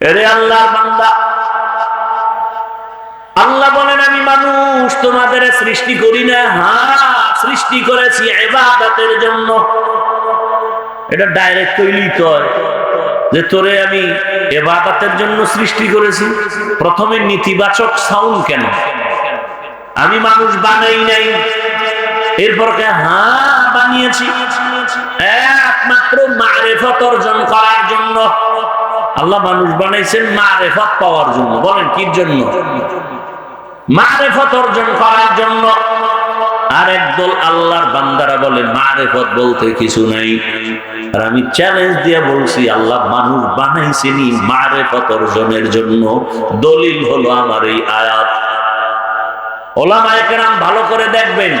এরে আল্লাহ বান্দা। আল্লাহ বলেন, আমি মানুষ, তোমাদের সৃষ্টি করি না। হ্যাঁ সৃষ্টি করেছি এবাদতের জন্য। এটা ডাইরেক্ট তৈরি কয় যে, তোরে আমি এবাদতের জন্য সৃষ্টি করেছি। প্রথমে নেতিবাচক সাউন্ড কেন? আমি মানুষ বানাই নাই। এরপর কে হ্যাঁ বানিয়েছি। একমাত্র মারেফত অর্জন করার জন্য। আল্লাহ মানুষ বানাইছেন মারেফত পাওয়ার জন্য। বলেন কি জন্য? মারেফত অর্জন করার জন্য। আর একদল আল্লাহর বান্দারা বলে, মারেফত বলতে কিছু নাই। আর আমি চ্যালেঞ্জ দিয়ে বলছি, আল্লাহ মানুষ বানাইছেনি মারেফত অর্জনের জন্য। দলিল হলো আমার এই আয়াত। ওলামায়ে কেরাম ভালো করে দেখবেন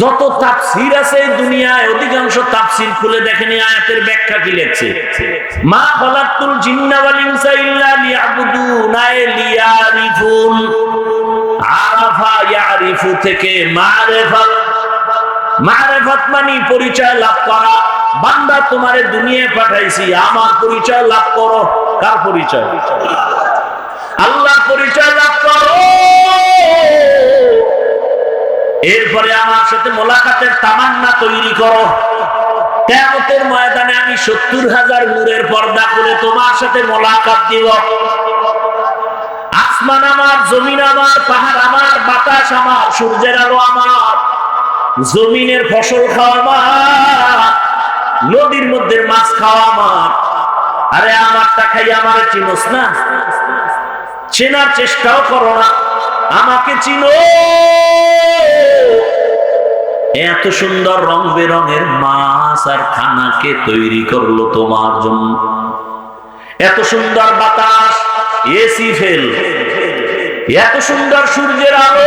যত তাফসির আছে দুনিয়ায়, অধিকাংশ তাফসির খুলে দেখেন, আয়াতের ব্যাখ্যা কি লেখছে? মা খলাকতুল জিন্না ওয়াল ইনসা ইল্লা লিয়াবুদুন আয় লিয়ারিফুন আরাফা ইয়ারিফু থেকে মারিফাত মারিফাত মানে পরিচয় লাভ করা। বান্দা তোমারে দুনিয়ায় পাঠাইছি, আমার পরিচয় লাভ করো। কার পরিচয়? আল্লাহ পরিচয় এরপরে আমার সাথে মোলাকাতের তামান্না তৈরি করো। কেমতের ময়দানে আমি সত্তর হাজার নূরের পর্দা করে তোমার সাথে মোলাকাত দিব। আসমান আমার, জমিন আমার, পাহাড় আমার, বাতাস আমার, সূর্যের আলো আমার, জমিনের ফসল খাওয়া আমার, নদীর মধ্যে মাছ খাওয়া আমার। আরে আমারটা খাই আমার চিনোস না? চেনার চেষ্টাও করো না। আমাকে চিনো এত সুন্দর রং বেরঙের মাছ আর খানাকে তৈরি করল তোমার জন্য? এত সুন্দর বাতাস, এসি ফেল। এত সুন্দর সূর্যের আলো।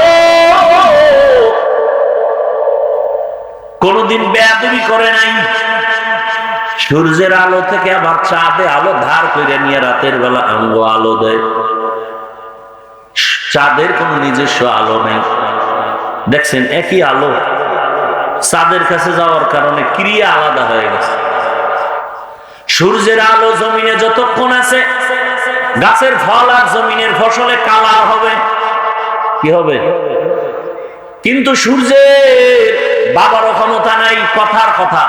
কোনদিন বেয়াদবি করে নাই। সূর্যের আলো থেকে আবার চাঁদে আলো ধার করে নিয়ে রাতের বেলা আঙ্গ আলো দেয়। চাঁদের কোন নিজস্ব আলো নেই। দেখছেন, একই আলো চাঁদের কাছে যাওয়ার কারণে ক্রিয়া আলাদা হয়ে গেছে। সূর্যের আলো জমিনে যতক্ষণ আছে, গাছের ফল আর জমিনের ফসলে কালার হবে। কি হবে? কিন্তু সূর্যের বাবারও ক্ষমতা নাই, কথার কথা।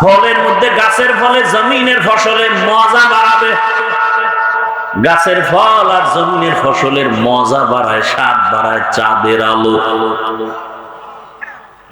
ফলের মধ্যে গাছের ফলে জমিনের ফসলের মজা বাড়াবে। গাছের ফল আর জমিনের ফসলের মজা বাড়ায়, স্বাদ বাড়ায়, চাঁদের আলো।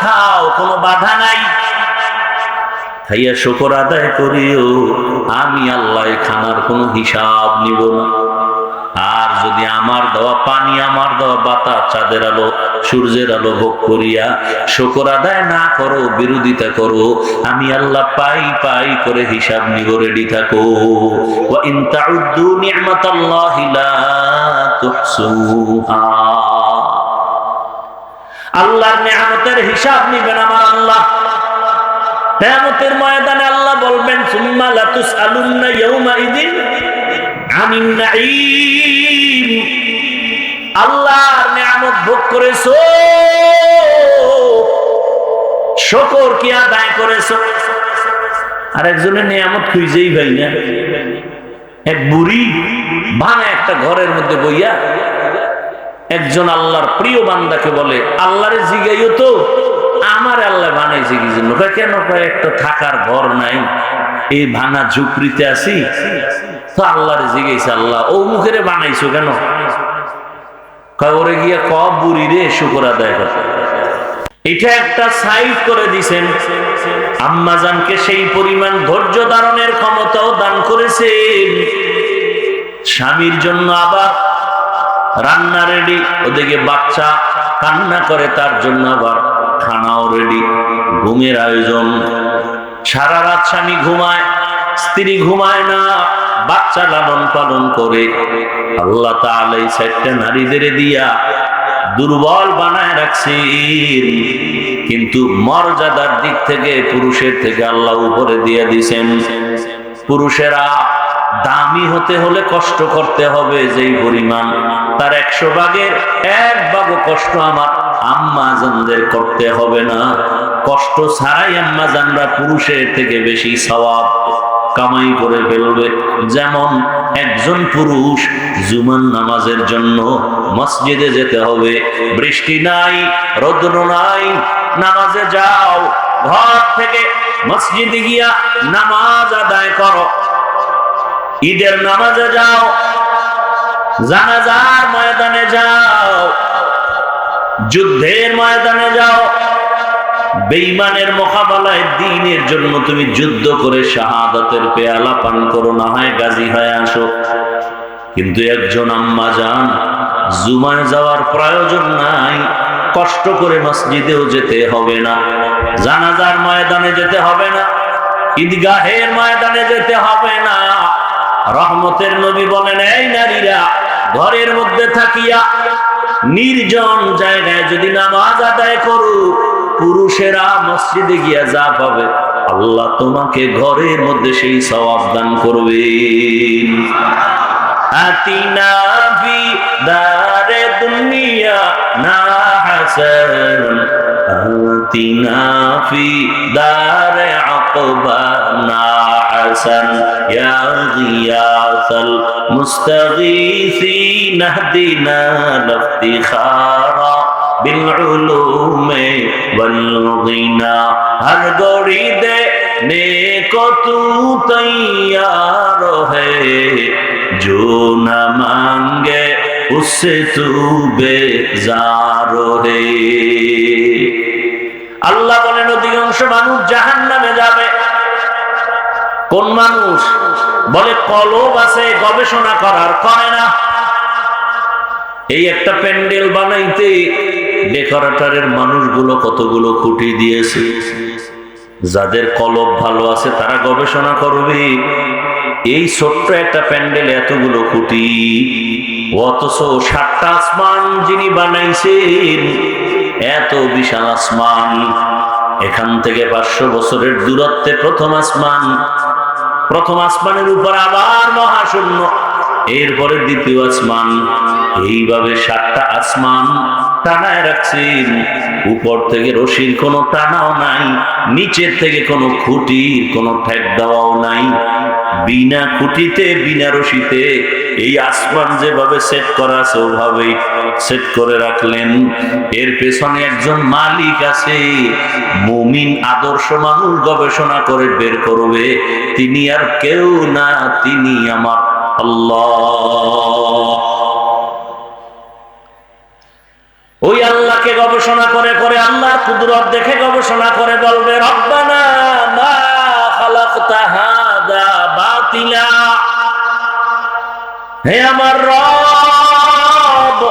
খাও, কোনো বাধা নাই। খাইয়া শুকর আদায় করিও, আমি আল্লাহ খানার কোনো হিসাব নিব না। আর যদি আমার দেওয়া পানি, আমার দেওয়া বাতাস, চাঁদের আলো, সূর্যের আলো ভোগ করিয়া শুকর আদায় না করো, বিরোধিতা করো, আমি আল্লাহ পাই পাই করে হিসাব নিব, রেডি থাকো। ওয়া ইন তাউদ্দু নি'মাতাল্লাহি তুহসুহা। আল্লাহর নিয়ামতের হিসাব নিবেন আমার আল্লাহ। কিয়ামতের ময়দানে আল্লাহ বলবেন, সুম্মা লাতুসআলুন্না ইয়াউমা ইদিন আনিন নাঈম। আল্লাহর নিয়ামত ভোগ করেছ? শুকর কি আদায় করেছ? আর একজনের নিয়ামত খুঁজেই ভাই না। এক বুড়ি ভাঙা একটা ঘরের মধ্যে বইয়া একজন আল্লাহর প্রিয় বান্দাকে বলে, আল্লাহরে জিগাইও তো, আমার আল্লাহ বানাইছে কি জন্য কেন একটা থাকার ঘর নাই, এই ভাঙা ঝুপড়িতে আছি, তো আল্লাহরে জিগাইছে আল্লাহ ও মুখেরে বানাইছো কেন? ওরে গিয়া ক বুড়ি রে এটা একটা সাইড করে দিছেন। আম্মাজানকে সেই পরিমাণ ধৈর্য ধারণের ক্ষমতাও দান করেছেন। স্বামীর জন্য আবার রান্না রেডি ওদিকে বাচ্চা কান্না করে, তার জন্য আবার খানাও রেডি ঘুমের আয়োজন। সারা রাত স্বামী ঘুমায়, স্ত্রী ঘুমায় না, বাচ্চা লালন পালন করে। আল্লাহ এই সাইডটা নারীদের দিয়া দুর্বল বানায় রাখছেন কিন্তু মর্যাদার দিক থেকে, পুরুষের থেকে আল্লাহ উপরে দিয়ে দিছেন। পুরুষেরা দামি হতে হলে কষ্ট করতে হবে, যেই পরিমাণ। তার একশো ভাগের এক ভাগও কষ্ট আমার আম্মা জানদের করতে হবে না। কষ্ট ছাড়াই আম্মা জানরা পুরুষের থেকে বেশি সওয়াব কামাই করে ফেলবে। যেমন একজন পুরুষ জুমান নামাজের জন্য মসজিদে যেতে হবে। বৃষ্টি নাই, রৌদ্র নাই, নামাজে যাও, ঘর থেকে মসজিদে গিয়া নামাজ আদায় করো। ঈদের নামাজে যাও, জানাজার ময়দানে যাও, যুদ্ধের ময়দানে যাও, বেঈমানের মোকাবেলায় দিনের জন্য তুমি যুদ্ধ করে শাহাদাতের পেয়ালা পান করো, না হয় গাজী হয়ে আসো। কিন্তু একজন আম্মা যান, জুমায় যাওয়ার প্রয়োজন নাই, কষ্ট করে মসজিদেও যেতে হবে না, জানাজার ময়দানে যেতে হবে না, ঈদগাহের ময়দানে যেতে হবে না। রহমতের নবী বলেন, এই নারীরা ঘরের মধ্যে থাকিয়া নির্জন জায়গায় যদি নামাজ আদায় করো, পুরুষেরা মসজিদে গিয়া যা পাবে, আল্লাহ তোমাকে ঘরের মধ্যে সেই সওয়াব দান দারে দুনিয়া না হাসান, আতিনা ফি দারে আকবা না। حسن يا غياث المستغيثين اهدنا لافتخارا بالعلوم والغنى هر گوڑی دے نیکو تو تیار ہے جو نہ مانگے اس سے تو بے বেজার হে আল্লাহ বলেন অধিকাংশ মানুষ জাহান নামে যাবে কোন মানুষ বলে, কলব আছে, গবেষণা করার, করে না। এই একটা প্যান্ডেল বানাইতে ডেকোরেটরের মানুষগুলো কতগুলো খুঁটি দিয়েছে। যাদের কলব ভালো আছে, তারা গবেষণা করবে। এই ছোট্ট একটা প্যান্ডেল এতগুলো খুঁটি, অথচ সাতটা আসমান যিনি বানাইছেন, এত বিশাল আসমান। এখান থেকে পাঁচশো বছরের দূরত্বে প্রথম আসমান। প্রথম আসমানের উপর আবার মহাশূন্য, এরপরে দ্বিতীয় আসমান। এইভাবে সাতটা আসমান টানায় রাখছেন উপর থেকে রশির কোনো টানাও নাই, নিচের থেকে কোনো খুঁটির কোনো ঠেক দেওয়াও নাই। বিনা খুঁটিতে, বিনা রশিতে এই আসমান যেভাবে সেট করা আছে, ওভাবেই সেট করে রাখলেন। এর পেছনে একজন মালিক আছে, মুমিন আদর্শ মানুষ গবেষণা করে বের করবে। তিনি আর কেউ না, তিনি আমার আল্লাহ। ওই আল্লাহকে গবেষণা করে করে আল্লাহর কুদরত দেখে গবেষণা করে বলবে, রব্বানা মা খালাকতা হাদা বাতিলা। হে আমার রব,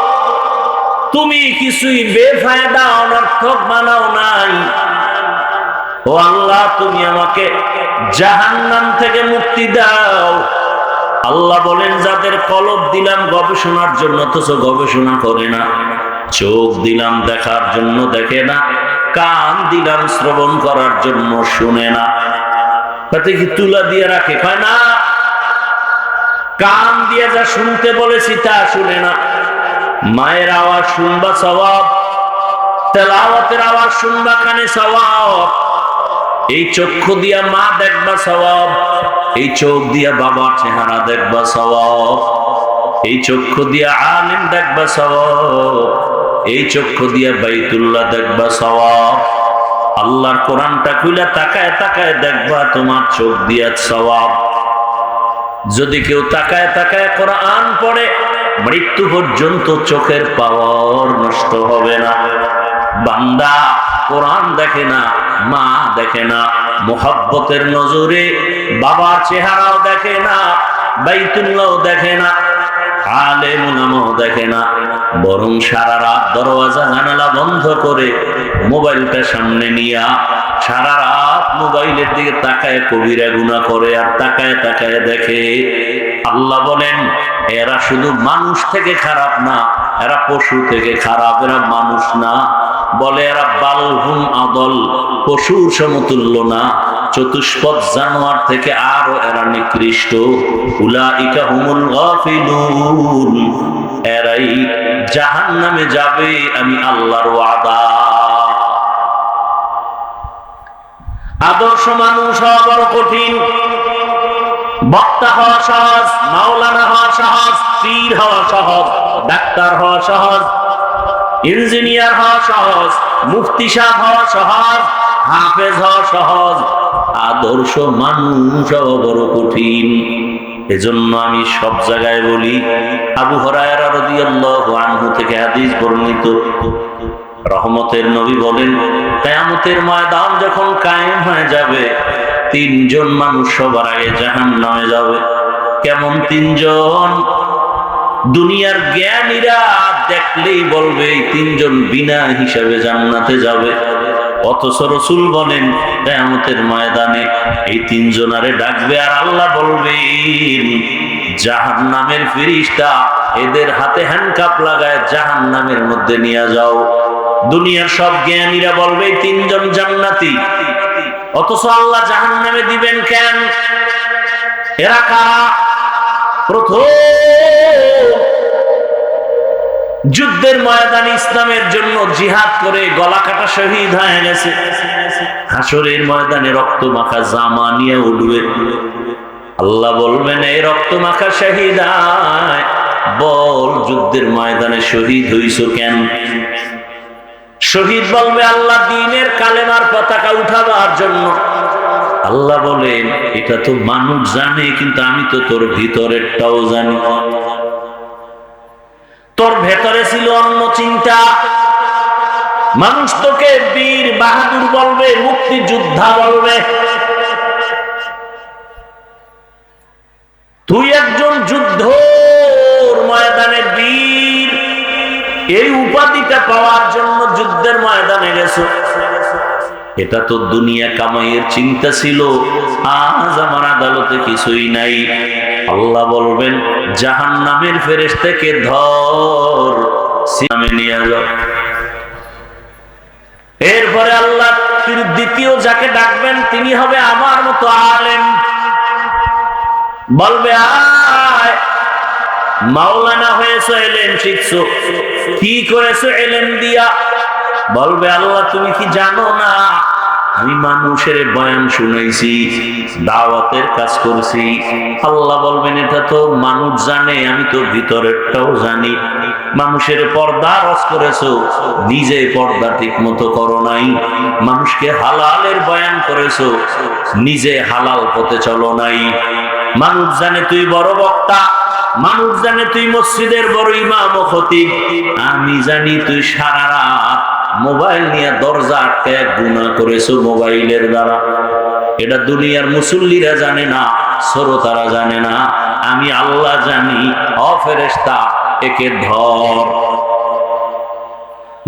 তুমি কিছুই বেফায়দা, অনর্থক বানাও নাই। ও আল্লাহ, তুমি আমাকে জাহান্নাম থেকে মুক্তি দাও। আল্লাহ বলেন, যাদের কলব দিলাম গবেষণার জন্য, অথচ গবেষণা করে না। চোখ দিলাম দেখার জন্য, দেখে না। কান দিলাম শ্রবণ করার জন্য, শুনে না। তাতে কি তুলা দিয়ে রাখে? কয় না। কান দিয়ে যা শুনতে বলেছি তা শুনে না। মায়ের আওয়াজ শুনবা স্বভাব তেলাওয়াতের আওয়াজ শুনবা কানে স্বভাব এই চক্ষু দিয়া মা দেখবা স্বভাব এই চোখ দিয়া বাবার চেহারা দেখবা স্বভাব এই চক্ষু দিয়া আলিম দেখবা স্বভাব এই চক্ষু দিয়া বাইতুল্লাহ দেখবা স্বভাব আল্লাহর কোরআনটা খুলে তাকায় তাকায় দেখবা তোমার চোখ দিয়া স্বভাব যদি কেউ তাকায় তাকায় কোরআন পড়ে, মৃত্যু পর্যন্ত চোখের পাওয়ার নষ্ট হবে না। বান্দা কোরআন দেখে না, মা দেখে না, মোহাব্বতের নজরে বাবার চেহারাও দেখে না বাইতুল্লাহ দেখে না আলে মুনামও দেখে না। বরং সারা রাত দরওয়াজা জানালা বন্ধ করে মোবাইলটা সামনে নিয়া সারা রাত মোবাইলের দিকে তাকায় কবিরা গুণা করে আর তাকায় তাকায় দেখে আল্লাহ বলেন, এরা শুধু মানুষ থেকে খারাপ না, এরা পশু থেকে খারাপ, এরা মানুষ না। বলে, এরা বালহুম আদল পশুর সমতুল্য না। চতুষ্পদ জানোয়ার থেকে আরও এরা নিকৃষ্ট। উলাইকা হুমুল গাফিলুন। এরাই জাহান্নামে যাবে, আমি আল্লাহর ওয়াদা। আদর্শ মানুষ হওয়া বড় কঠিন। বক্তা হওয়া সহজ, মাওলানা হওয়া সহজ, পীর হওয়া সহজ, ডাক্তার হওয়া সহজ, ইঞ্জিনিয়ার হওয়া সহজ, মুফতি সাহ হওয়া সহজ, হাফেজ হওয়া সহজ। আদর্শ মানুষ হওয়া বড় কঠিন। এজন্য আমি সব জায়গায় বলি, আবু হরায়রা রাদিয়াল্লাহু আনহু থেকে হাদিস বর্ণিত। রহমতের নবী বলেন, কেয়ামতের ময়দান যখন কায়েম হয়ে যাবে, তিনজন মানুষ সবার আগে জাহান নামে যাবে। কেমন তিনজন? দুনিয়ার জ্ঞানীরা দেখলেই বলবে, এই তিনজন বিনা হিসাবে জান্নাতে যাবে। অথচ রসুল বলেন, কেয়ামতের ময়দানে এই তিনজনারে ডাকবে আর আল্লাহ বলবেন জাহান নামের ফিরিস্তা এদের হাতে হ্যান্ডকাপ লাগায় জাহান নামের মধ্যে নিয়ে যাও। দুনিয়ার সব জ্ঞানীরা বলবে তিনজন জান্নাতি। অথচ আল্লাহ জাহান নামে দিবেন কেন? এরা কারা? প্রথম যুদ্ধের ময়দান ইসলামের জন্য জিহাদ করে গলা কাটা শহীদ হয়ে গেছে। হাসরের ময়দানে রক্ত মাখা জামা নিয়ে উঠবে। আল্লাহ বলবেন, এই রক্ত মাখা শহীদ বল, যুদ্ধের ময়দানে শহীদ হইছ কেন? শহীদ বলবে, আল্লাহ দিনের কালেমার পতাকা উঠাবার জন্য। আল্লাহ বলেন, এটা তো মানুষ জানে, কিন্তু আমি তো তোর ভিতরেরটাও জানি। তোর ভেতরে ছিল অন্য চিন্তা। মানুষ তোকে বীর বাহাদুর বলবে, মুক্তিযোদ্ধা বলবে। তুই একজন যুদ্ধ ময়দানে বীর এই উপাধিটা পাওয়ার জন্য যুদ্ধের ময়দানে গেছো। এটা তো দুনিয়া কামাইয়ের চিন্তা ছিল, আজ আমার আদালতে কিছুই নাই। আল্লাহ বলবেন জাহান নামের ফেরেস থেকে ধর নিয়ে এরপরে আল্লাহ তিনি দ্বিতীয় যাকে ডাকবেন, তিনি হবে আমার মতো আলেম। বলবে, আয় মাওলানা হয়েছো এলেন শিখছো। কি করেছ এলেন দিয়া? বলবে, আল্লাহ, তুমি কি জানো না? আমি মানুষের বয়ান শুনাইছি, দাওয়াতের কাজ করছি। আল্লাহ বলবেন, এটা তো মানুষ জানে, আমি তো ভিতরেরটাও জানি। মানুষের পর্দা রস করেছ, নিজে পর্দা ঠিক মতো করো নাই। মানুষকে হালালের বয়ান করেছ, নিজে হালাল পথে চলো নাই। মানুষ জানে, তুই বড় বক্তা। মানুষ জানে তুই মসজিদের বড় ইমাম ও খতিব। আমি জানি তুই সারা রাত মোবাইল নিয়ে দরজা আটকে গুণা করেছ মোবাইলের দ্বারা। এটা দুনিয়ার মুসল্লিরা জানে না, শ্রোতারা জানে না। আমি আল্লাহ জানি অফেরেস্তা একে ধর।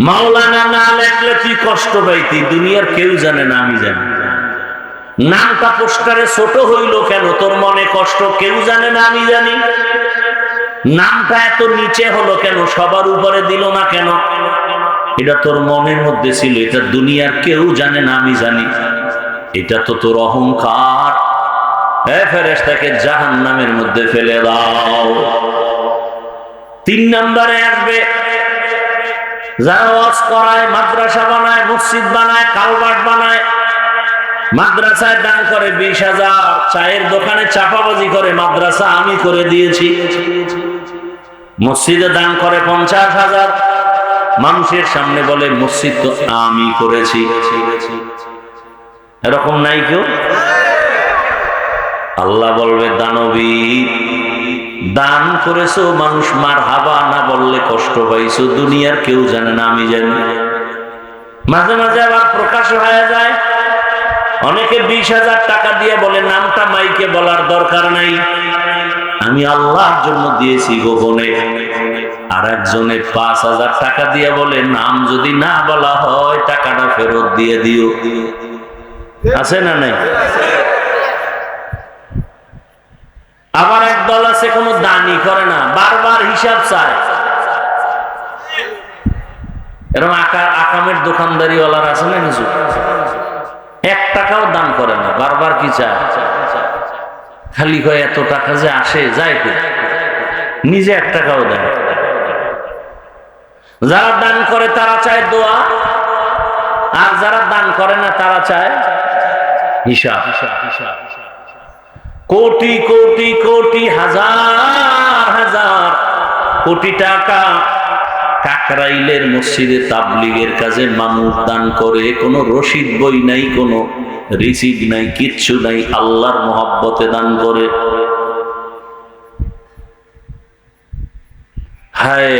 মাওলানা না লেখলে তুই কষ্ট পাইতি, দুনিয়ার কেউ জানে না, আমি জানি। নামটা পোস্টারে ছোট হইল কেন? তোর মনে কষ্ট? কেউ জানে না, আমি জানি। নামটা এত নিচে হলো কেন? সবার উপরে দিল না কেন? এটা তোর মনের মধ্যে ছিল, এটা দুনিয়ার কেউ জানে না, আমি জানি। এটা তো তোর অহংকার। ফেরেস্তাকে জাহান নামের মধ্যে ফেলে দাও। তিন নম্বরে আসবে, যারা ওয়াজ করায়, মাদ্রাসা বানায়, মসজিদ বানায় কালবাট বানায় মাদ্রাসায় দান করে বিশ হাজার, চায়ের দোকানে চাপাবাজি করে মাদ্রাসা আমি করে দিয়েছি। মসজিদে দান করে পঞ্চাশ হাজার। মানুষের সামনে বলে, মসজিদ তো আমি করেছি। এরকম নাই কেউ? আল্লাহ বলবে, দানবী, দান করেছ মানুষ মার হাবা না বললে কষ্ট পাইছো, দুনিয়ার কেউ জানে না, আমি জানি। মাঝে মাঝে আবার প্রকাশ হয়ে যায়। অনেকে বিশ হাজার টাকা দিয়ে বলে, নামটা মাইকে বলার দরকার নাই। আমি আল্লাহর জন্য দিয়েছি গোপনে। আর একজনে পাঁচ হাজার টাকা দিয়ে বলে, নাম যদি না বলা হয়, টাকাটা ফেরত দিয়ে দিও। আছে না নাই? আবার এক দল আছে, কোনো দানি করে না, বারবার হিসাব চায়। এরকম আকা আকামের দোকানদারি ওয়ালার আছে না কিছু? এক টাকাও দান করে না, বারবার কি চায়? খালি কয় এত টাকা যে আসে, যায় নিজে এক টাকাও দেয় যারা দান করে তারা চায় দোয়া, আর যারা দান করে না তারা চায় হিসাব। কোটি কোটি কোটি, হাজার হাজার কোটি টাকা কাকরাইলের মসজিদে তাবলিগের কাজে মানুষ দান করে, কোনো রসিদ বই নাই, কোনো রিসিভ নাই, কিচ্ছু নাই, আল্লাহর মহব্বতে দান করে। হায়